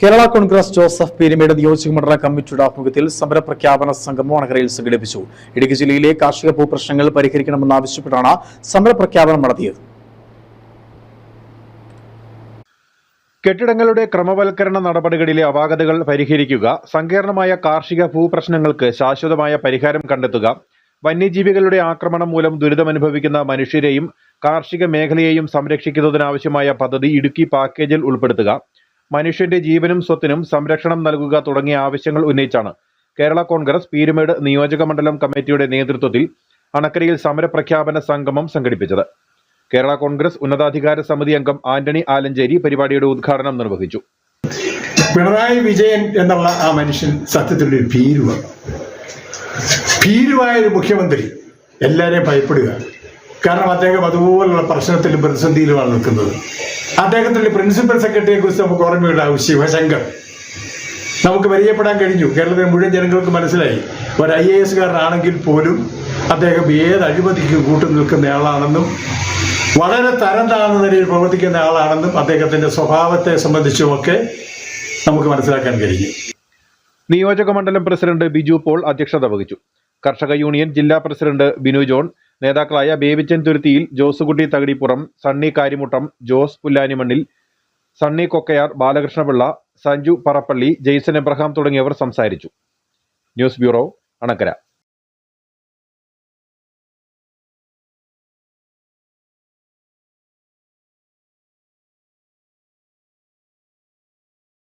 Kerala Congress Joseph Peermade നിയോജക മണ്ഡല കമ്മിറ്റിയുടെ ആഭിമുഖ്യത്തിൽ സമരപ്രഖ്യാപന സംഗമം അണകരയിൽ സംഘടിപ്പിച്ചു. ഇടുക്കി ജില്ലയിലെ കാർഷിക ഭൂപ്രശ്നങ്ങൾ പരിഹരിക്കണമെന്നാവശ്യപ്പെട്ടാണ് സമരപ്രഖ്യാപനം നടത്തിയത്. കെട്ടിടങ്ങളുടെ ക്രമവൽക്കരണ നടപടികളിലെ അപാകതകൾ പരിഹരിക്കുക സങ്കീർണമായ കാർഷിക ഭൂപ്രശ്നങ്ങൾക്ക് ശാശ്വതമായ പരിഹാരം കണ്ടെത്തുക വന്യജീവികളുടെ ആക്രമണം മൂലം ദുരിതമനുഭവിക്കുന്ന മനുഷ്യരെയും കാർഷിക മേഖലയെയും സംരക്ഷിക്കുന്നതിനാവശ്യമായ പദ്ധതി ഇടുക്കി പാക്കേജിൽ ഉൾപ്പെടുത്തുക മനുഷ്യന്റെ ജീവനും സ്വത്തിനും സംരക്ഷണം നൽകുക തുടങ്ങിയ ആവശ്യങ്ങൾ ഉന്നയിച്ചാണ് കേരള കോൺഗ്രസ് പീരുമേട് നിയോജക മണ്ഡലം കമ്മിറ്റിയുടെ നേതൃത്വത്തിൽ അണക്കരയിൽ സമരപ്രഖ്യാപന സംഗമം സംഘടിപ്പിച്ചത്. കേരള കോൺഗ്രസ് ഉന്നതാധികാര സമിതി അംഗം ആന്റണി ആലഞ്ചേരി പരിപാടിയുടെ ഉദ്ഘാടനം നിർവഹിച്ചു. പിണറായി വിജയൻ എന്നുള്ള ആ മനുഷ്യൻ സത്യത്തിൽ ഒരു ഭീരുവ ഭീരുവായ ഒരു മുഖ്യമന്ത്രി എല്ലാവരെയും ഭയപ്പെടുക. കാരണം അദ്ദേഹം അതുപോലുള്ള പ്രശ്നത്തിലും പ്രതിസന്ധിയിലുമാണ് നിൽക്കുന്നത്. അദ്ദേഹത്തിന്റെ പ്രിൻസിപ്പൽ സെക്രട്ടറിയെ കുറിച്ച് നമുക്ക് ഓർമ്മയുണ്ടാവും ശിവശങ്കർ നമുക്ക് പരിചയപ്പെടാൻ കഴിഞ്ഞു. കേരളത്തിലെ മുഴുവൻ ജനങ്ങൾക്ക് മനസ്സിലായി. ഒരു ഐ എ എസ്കാരനാണെങ്കിൽ പോലും അദ്ദേഹം ഏത് അഴിമതിക്കും കൂട്ടു നിൽക്കുന്ന ആളാണെന്നും വളരെ തരം താഴ്ന്ന നിലയിൽ പ്രവർത്തിക്കുന്ന ആളാണെന്നും അദ്ദേഹത്തിന്റെ സ്വഭാവത്തെ സംബന്ധിച്ചുമൊക്കെ നമുക്ക് മനസ്സിലാക്കാൻ കഴിഞ്ഞു. നിയോജക മണ്ഡലം പ്രസിഡന്റ് ബിജു പോൾ അധ്യക്ഷത വഹിച്ചു. കർഷക യൂണിയൻ ജില്ലാ പ്രസിഡന്റ് ബിനു ജോൺ നേതാക്കളായ Babychan Thuruthiyil Josekutty Thakadippuram Sunny Karimuttam Jose Pullanimannil Sunny Kokkayar Balakrishna Pillai Sanju Parappally Jaison Abraham തുടങ്ങിയവർ സംസാരിച്ചു. News bureau Anakkara.